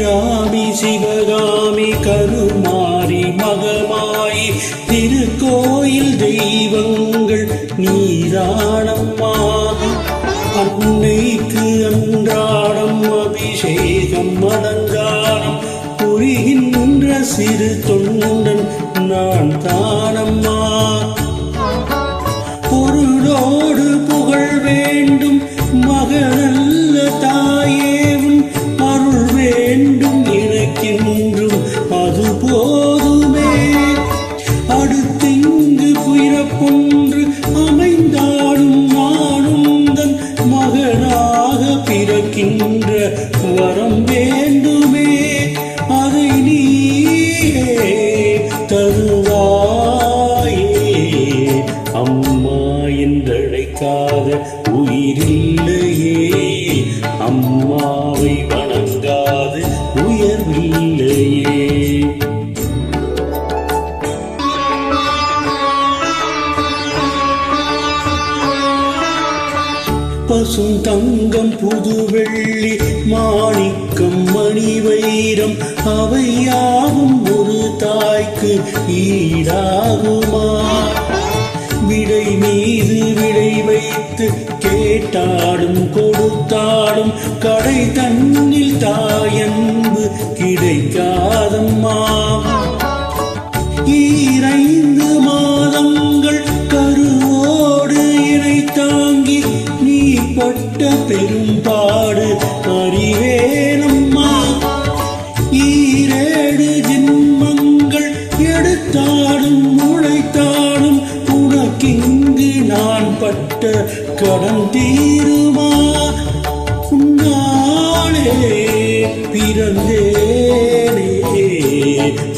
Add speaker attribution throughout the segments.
Speaker 1: அபிராமி சிவகாமி கருமாரி மகமாயி திருக்கோயில் தெய்வங்கள் நீதானம்மா அன்னைக்கு அன்றாடம் அபிஷேகம் அலங்காரம் புரிகின்ற சிறு தொண்டன் நான் தானம்மா அம்மா என்றழைக்காத உயிரில்லையே. அம்மாவை வணங்காத உயர்வில்லையே. பசும் தங்கம் புது வெள்ளி மாணிக்கம் மணி வைரம் அவையாகும் ஒரு தாய்க்கு ஈடாகுமா? விடை மீது விடை வைத்து கேட்டாடும் கொடுத்தாடும் கடை தன்னில் தாயன்பு கிடைக்காதம்மா. ஈரைந்து மாதங்கள் கருவோடு இணை தாங்கி நீ பட்ட பெரும்பா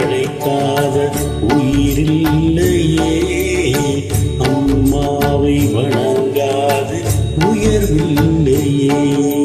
Speaker 1: என்றழைக்காத உயிரில்லையே. அம்மாவை வணங்காது உயர்வில்லையே.